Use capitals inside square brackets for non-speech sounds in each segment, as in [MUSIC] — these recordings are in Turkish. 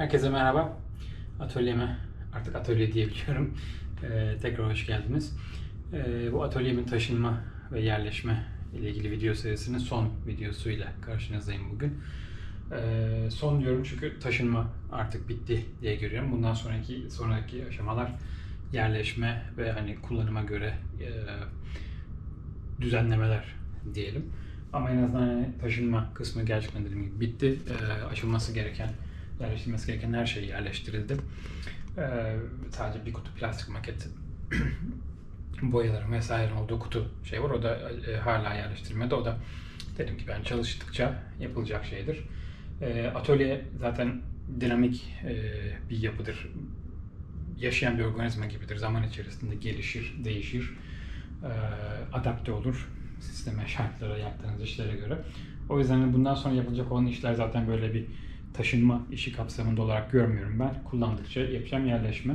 Herkese merhaba. Atölyeme, artık atölye diyebiliyorum. Ee, tekrar hoş geldiniz. Ee, bu atölyemin taşınma ve yerleşme ile ilgili video serisinin son videosuyla karşınızdayım bugün. Ee, son diyorum çünkü taşınma artık bitti diye görüyorum. Bundan sonraki sonraki aşamalar yerleşme ve hani kullanıma göre e, düzenlemeler diyelim. Ama en azından hani taşınma kısmı gerçekten dediğim gibi bitti. Ee, aşılması gereken, yerleştirilmesi gereken her şey yerleştirildi. Ee, sadece bir kutu plastik maket [CLEARS THROAT] boyaların vesaire olduğu kutu şey var. O da e, hala yerleştirilmedi. O da dedim ki ben çalıştıkça yapılacak şeydir. Ee, atölye zaten dinamik e, bir yapıdır. Yaşayan bir organizma gibidir. Zaman içerisinde gelişir, değişir, e, adapte olur sisteme, şartlara, yaptığınız işlere göre. O yüzden de bundan sonra yapılacak olan işler zaten böyle bir taşınma işi kapsamında olarak görmüyorum ben. Kullandıkça yapacağım yerleşme.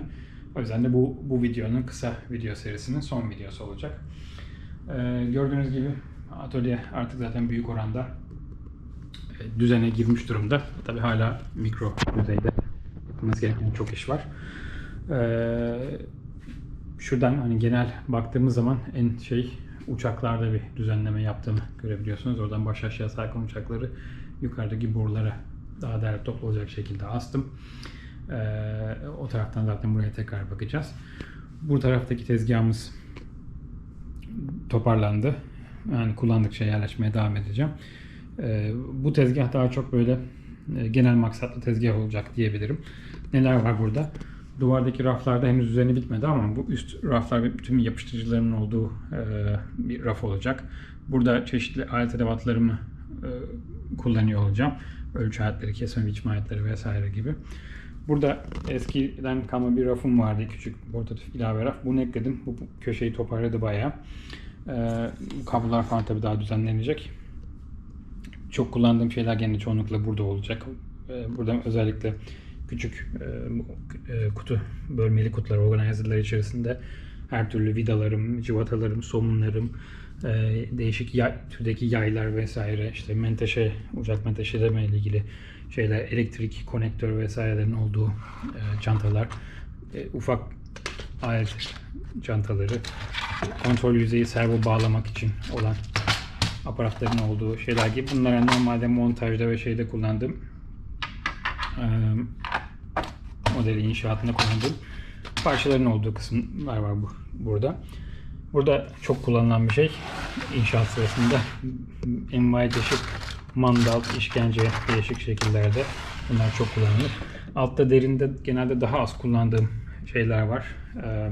O yüzden de bu, bu videonun kısa video serisinin son videosu olacak. Ee, gördüğünüz gibi atölye artık zaten büyük oranda e, düzene girmiş durumda. Tabi hala mikro düzeyde yapılması gereken çok iş var. Ee, şuradan hani genel baktığımız zaman en şey uçaklarda bir düzenleme yaptığımı görebiliyorsunuz. Oradan baş aşağı sarkan uçakları yukarıdaki borulara daha değerli toplu olacak şekilde astım. Ee, o taraftan zaten buraya tekrar bakacağız. Bu taraftaki tezgahımız toparlandı. Yani kullandıkça yerleşmeye devam edeceğim. Ee, bu tezgah daha çok böyle e, genel maksatlı tezgah olacak diyebilirim. Neler var burada? Duvardaki raflarda henüz düzeni bitmedi ama bu üst raflar bütün yapıştırıcıların olduğu e, bir raf olacak. Burada çeşitli alet edevatlarımı e, kullanıyor olacağım. Ölçü aletleri, kesme biçme aletleri vesaire gibi. Burada eskiden kalma bir rafım vardı. Küçük portatif ilave raf. Bunu ekledim. Bu, köşeyi toparladı bayağı. E, bu kablolar falan tabii daha düzenlenecek. Çok kullandığım şeyler gene çoğunlukla burada olacak. E, burada özellikle küçük e, e, kutu, bölmeli kutular, organizerlar içerisinde her türlü vidalarım, civatalarım, somunlarım, e, değişik yay, türdeki yaylar vesaire, işte menteşe, uçak menteşeleme ile ilgili şeyler, elektrik konektör vesairelerin olduğu e, çantalar, e, ufak alet çantaları, kontrol yüzeyi servo bağlamak için olan aparatların olduğu şeyler gibi. Bunlar normalde montajda ve şeyde kullandığım e, modeli inşaatında kullandığım parçaların olduğu kısımlar var bu burada. Burada çok kullanılan bir şey inşaat sırasında envai çeşit mandal, işkence değişik şekillerde bunlar çok kullanılır. Altta derinde genelde daha az kullandığım şeyler var. Ee, e,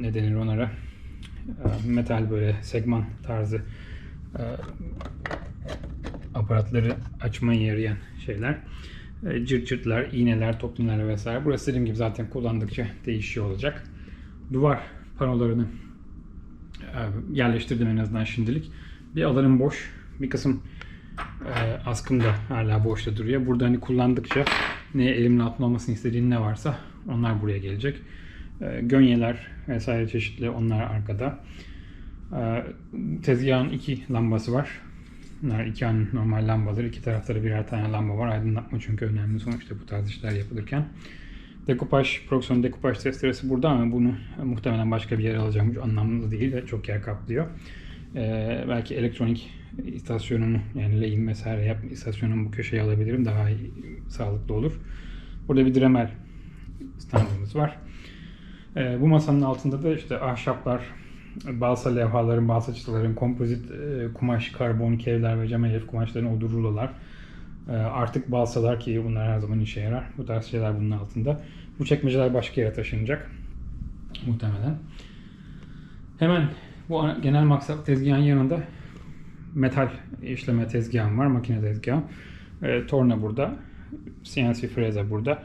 ne denir onlara? Ee, metal böyle segman tarzı e, aparatları açmaya yarayan şeyler. E, cırt cırtlar, iğneler, top iğneler vesaire. Burası dediğim gibi zaten kullandıkça değişiyor olacak. Duvar panolarını e, yerleştirdim en azından şimdilik. Bir alanım boş. Bir kısım e, askım da hala boşta duruyor. Burada hani kullandıkça ne elimin altında olmasını istediğim ne varsa onlar buraya gelecek. E, gönyeler vesaire çeşitli onlar arkada. E, tezgahın iki lambası var. Bunlar iki an normal lambaları. iki tarafları birer tane lamba var. Aydınlatma çünkü önemli sonuçta bu tarz işler yapılırken. Dekupaj, Proxon dekupaj testeresi burada ama bunu muhtemelen başka bir yere alacağım. Anlamlı değil ve çok yer kaplıyor. Ee, belki elektronik istasyonunu yani lehim vesaire yap istasyonunu bu köşeye alabilirim. Daha iyi, sağlıklı olur. Burada bir Dremel standımız var. Ee, bu masanın altında da işte ahşaplar, balsa levhaların, balsa çıtaların, kompozit e, kumaş, karbon, kevler ve cam kumaşların olduğu rulolar. E, artık balsalar ki bunlar her zaman işe yarar. Bu tarz şeyler bunun altında. Bu çekmeceler başka yere taşınacak. Muhtemelen. Hemen bu genel maksat tezgahın yanında metal işleme tezgahım var. Makine tezgahı. E, torna burada. CNC freze burada.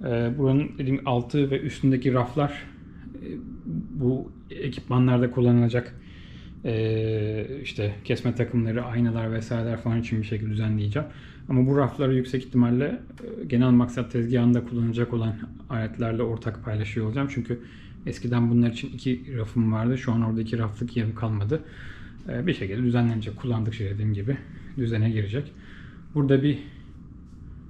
E, buranın dediğim altı ve üstündeki raflar e, bu ekipmanlarda kullanılacak e, işte kesme takımları, aynalar vesaireler falan için bir şekilde düzenleyeceğim. Ama bu rafları yüksek ihtimalle e, genel maksat tezgahında kullanılacak olan aletlerle ortak paylaşıyor olacağım. Çünkü eskiden bunlar için iki rafım vardı. Şu an orada iki raflık yerim kalmadı. E, bir şekilde düzenlenecek. Kullandıkça dediğim gibi düzene girecek. Burada bir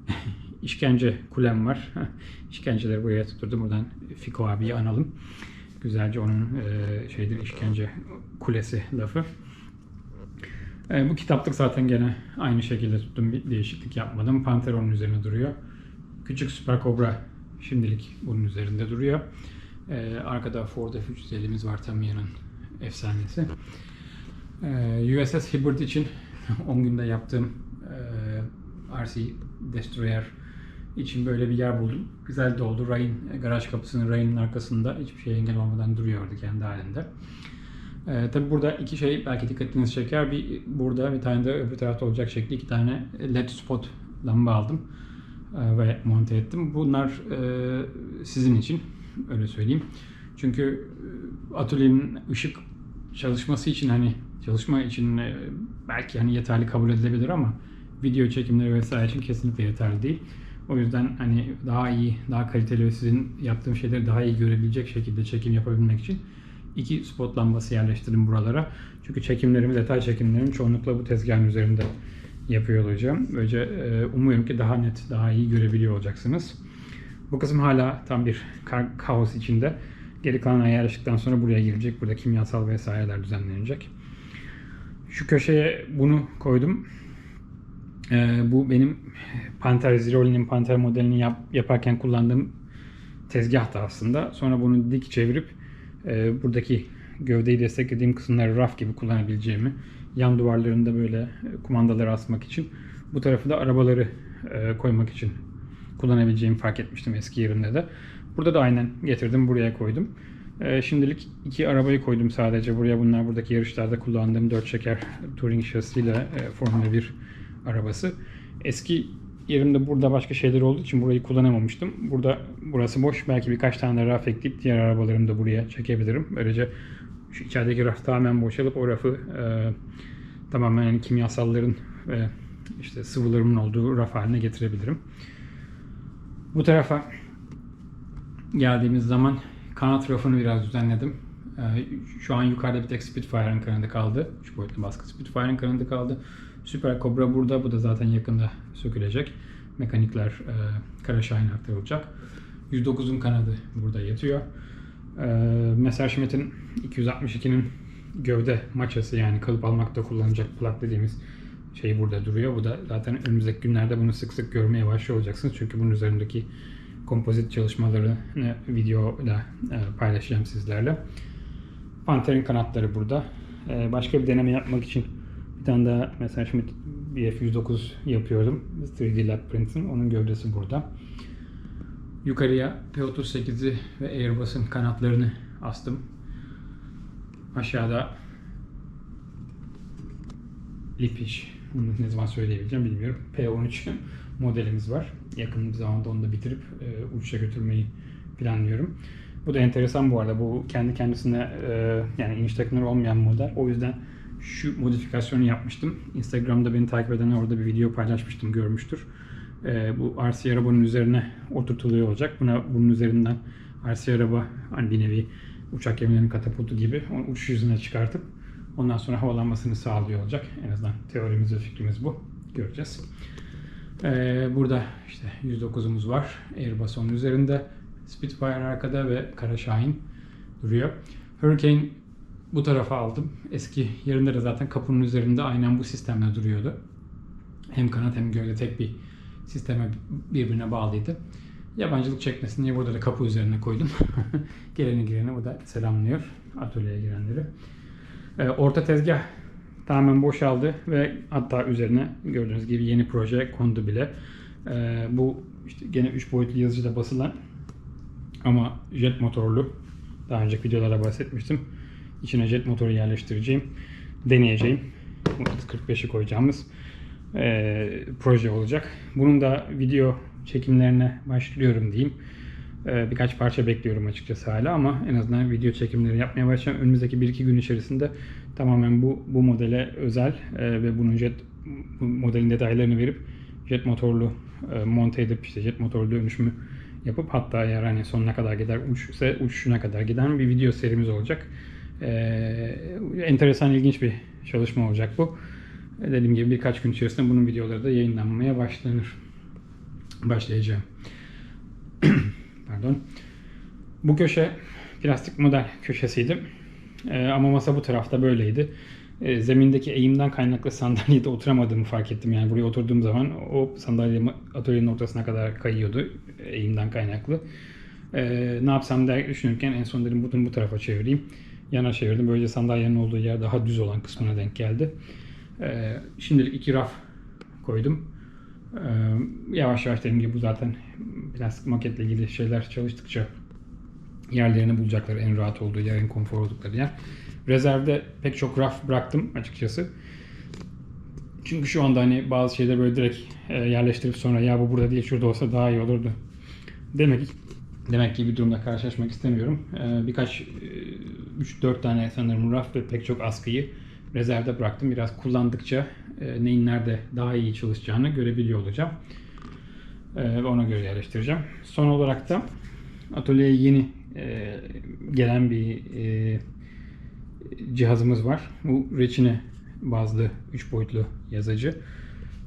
[LAUGHS] işkence kulem var. [LAUGHS] İşkenceleri buraya tutturdum. Buradan Fiko abiyi analım. Güzelce onun e, şeydir işkence kulesi lafı. E, bu kitaplık zaten gene aynı şekilde tuttum. Bir değişiklik yapmadım. Pantheron'un üzerine duruyor. Küçük Super Cobra şimdilik bunun üzerinde duruyor. E, arkada Ford F350'miz var Tamiya'nın efsanesi. E, USS Hibbert için [LAUGHS] 10 günde yaptığım e, RC Destroyer için böyle bir yer buldum. Güzel de oldu. Rayın, garaj kapısının rayının arkasında hiçbir şey engel olmadan duruyordu kendi halinde. Ee, tabi burada iki şey belki dikkatinizi çeker. Bir burada bir tane de öbür tarafta olacak şekilde iki tane led spot lamba aldım ee, ve monte ettim. Bunlar e, sizin için öyle söyleyeyim. Çünkü e, atölyenin ışık çalışması için hani çalışma için e, belki hani yeterli kabul edilebilir ama video çekimleri vesaire için kesinlikle yeterli değil. O yüzden hani daha iyi, daha kaliteli ve sizin yaptığım şeyleri daha iyi görebilecek şekilde çekim yapabilmek için iki spot lambası yerleştirdim buralara. Çünkü çekimlerimi, detay çekimlerimi çoğunlukla bu tezgahın üzerinde yapıyor olacağım. Böylece e, umuyorum ki daha net, daha iyi görebiliyor olacaksınız. Bu kısım hala tam bir ka- kaos içinde. Geri kalan yerleştikten sonra buraya girecek. Burada kimyasal vesaireler düzenlenecek. Şu köşeye bunu koydum. Ee, bu benim Panther Ziroli'nin Panther modelini yap, yaparken kullandığım tezgah da aslında. Sonra bunu dik çevirip e, buradaki gövdeyi desteklediğim kısımları raf gibi kullanabileceğimi, yan duvarlarında böyle e, kumandaları asmak için, bu tarafı da arabaları e, koymak için kullanabileceğimi fark etmiştim eski yerimde de. Burada da aynen getirdim buraya koydum. E, şimdilik iki arabayı koydum sadece buraya. Bunlar buradaki yarışlarda kullandığım 4 çeker Touring şasisiyle e, Formula 1 arabası. Eski yerimde burada başka şeyler olduğu için burayı kullanamamıştım. Burada burası boş. Belki birkaç tane raf ekleyip diğer arabalarımı da buraya çekebilirim. Böylece şu içerideki raf tamamen boşalıp o rafı e, tamamen yani kimyasalların ve işte sıvılarımın olduğu raf haline getirebilirim. Bu tarafa geldiğimiz zaman kanat rafını biraz düzenledim. E, şu an yukarıda bir tek Spitfire'ın kanadı kaldı. Şu boyutlu baskı Spitfire'ın kanadı kaldı. Süper Cobra burada. Bu da zaten yakında sökülecek. Mekanikler e, Kara Şahin aktarılacak. 109'un kanadı burada yatıyor. E, Messerschmitt'in 262'nin gövde maçası yani kalıp almakta kullanacak plak dediğimiz şey burada duruyor. Bu da zaten önümüzdeki günlerde bunu sık sık görmeye başlıyor olacaksınız. Çünkü bunun üzerindeki kompozit çalışmalarını videoda e, paylaşacağım sizlerle. Panther'in kanatları burada. E, başka bir deneme yapmak için bir tane daha mesela şimdi BF109 yapıyorum. 3D Lab Prints'in. Onun gövdesi burada. Yukarıya P38'i ve Airbus'un kanatlarını astım. Aşağıda Lipiş. Onu ne zaman söyleyebileceğim bilmiyorum. P13 [LAUGHS] modelimiz var. Yakın bir zamanda onu da bitirip e, uçuşa götürmeyi planlıyorum. Bu da enteresan bu arada. Bu kendi kendisine e, yani iniş takımları olmayan model. O yüzden şu modifikasyonu yapmıştım. Instagram'da beni takip edenler orada bir video paylaşmıştım, görmüştür. Ee, bu RC arabanın üzerine oturtuluyor olacak. Buna bunun üzerinden RC araba hani bir nevi uçak gemilerinin katapultu gibi onu uçuş yüzüne çıkartıp ondan sonra havalanmasını sağlıyor olacak. En azından teorimiz ve fikrimiz bu. Göreceğiz. Ee, burada işte 109'umuz var. Airbus onun üzerinde. Spitfire arkada ve Kara Şahin duruyor. Hurricane bu tarafa aldım. Eski yerinde de zaten kapının üzerinde aynen bu sistemle duruyordu. Hem kanat hem gövde tek bir sisteme birbirine bağlıydı. Yabancılık çekmesin diye burada da kapı üzerine koydum. [LAUGHS] Geleni gireni bu da selamlıyor atölyeye girenleri. Ee, orta tezgah tamamen boşaldı ve hatta üzerine gördüğünüz gibi yeni proje kondu bile. Ee, bu işte gene 3 boyutlu yazıcıda basılan ama jet motorlu daha önceki videolarda bahsetmiştim İçine jet motoru yerleştireceğim. Deneyeceğim. 45'i koyacağımız e, proje olacak. Bunun da video çekimlerine başlıyorum diyeyim. E, birkaç parça bekliyorum açıkçası hala ama en azından video çekimleri yapmaya başlayacağım. Önümüzdeki 1-2 gün içerisinde tamamen bu bu modele özel e, ve bunun jet bu modelin detaylarını verip jet motorlu e, monte edip işte jet motorlu dönüşümü yapıp hatta eğer hani sonuna kadar gider uçsa uçuşuna kadar giden bir video serimiz olacak. Ee, enteresan, ilginç bir çalışma olacak bu. Dediğim gibi birkaç gün içerisinde bunun videoları da yayınlanmaya başlanır. başlayacağım. [CLEARS THROAT] Pardon. Bu köşe plastik model köşesiydi. Ee, ama masa bu tarafta böyleydi. Ee, zemindeki eğimden kaynaklı sandalyede oturamadığımı fark ettim. Yani buraya oturduğum zaman o sandalye atölyenin ortasına kadar kayıyordu eğimden kaynaklı. Ee, ne yapsam diye düşünürken en son dedim bunu bu tarafa çevireyim. Yana çevirdim. Böylece sandalyenin olduğu yer daha düz olan kısmına denk geldi. Ee, şimdilik iki raf koydum. Ee, yavaş yavaş dediğim gibi bu zaten plastik maketle ilgili şeyler çalıştıkça yerlerini bulacaklar en rahat olduğu yer, en konfor oldukları yer. Rezervde pek çok raf bıraktım açıkçası. Çünkü şu anda hani bazı şeyleri böyle direkt e, yerleştirip sonra ya bu burada değil şurada olsa daha iyi olurdu. Demek demek ki bir durumda karşılaşmak istemiyorum. Ee, birkaç 3-4 tane sanırım raf ve pek çok askıyı rezervde bıraktım. Biraz kullandıkça e, neyin nerede daha iyi çalışacağını görebiliyor olacağım. E, ona göre yerleştireceğim. Son olarak da atölyeye yeni e, gelen bir e, cihazımız var. Bu reçine bazlı 3 boyutlu yazıcı.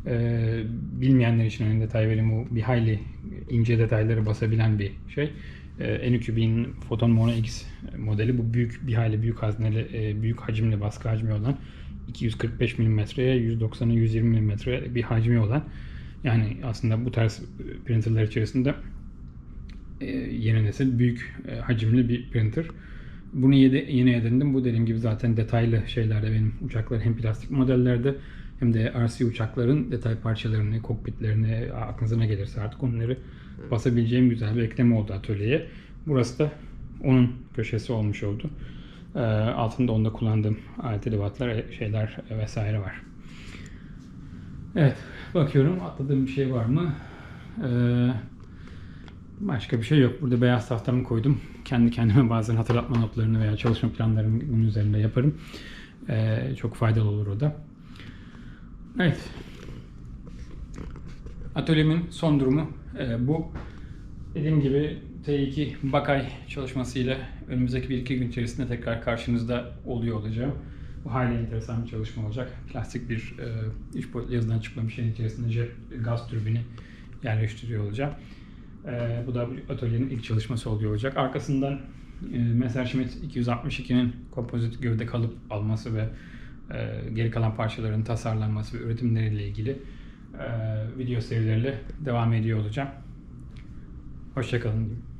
E, bilmeyenler için ön detay vereyim. Bu bir hayli ince detayları basabilen bir şey. E, N2000 Photon Mono X modeli. Bu büyük bir hayli büyük hazneli, e, büyük hacimli baskı hacmi olan 245 mm'ye 190'a 120 mm bir hacmi olan yani aslında bu tarz printerler içerisinde e, yeni nesil büyük e, hacimli bir printer. Bunu yeni edindim. Bu dediğim gibi zaten detaylı şeylerde benim uçaklar hem plastik modellerde hem de RC uçakların detay parçalarını, kokpitlerini aklınıza ne gelirse artık onları basabileceğim güzel bir ekleme oldu atölyeye. Burası da onun köşesi olmuş oldu. E, altında onda kullandığım alet edevatlar, şeyler vesaire var. Evet, bakıyorum atladığım bir şey var mı? Ee, başka bir şey yok. Burada beyaz tahtamı koydum. Kendi kendime bazen hatırlatma notlarını veya çalışma planlarımı bunun üzerinde yaparım. Ee, çok faydalı olur o da. Evet. Atölyemin son durumu e, bu. Dediğim gibi T2 Bakay çalışmasıyla önümüzdeki bir iki gün içerisinde tekrar karşınızda oluyor olacağım. Bu hayli enteresan bir çalışma olacak. Plastik bir e, üç boyutlu yazıdan çıkma bir şeyin içerisinde jet gaz türbini yerleştiriyor olacağım. E, bu da atölyenin ilk çalışması oluyor olacak. Arkasından e, Messerschmitt 262'nin kompozit gövde kalıp alması ve e, geri kalan parçaların tasarlanması ve üretimleriyle ilgili e, video serileriyle devam ediyor olacağım. Hoşçakalın diyeyim.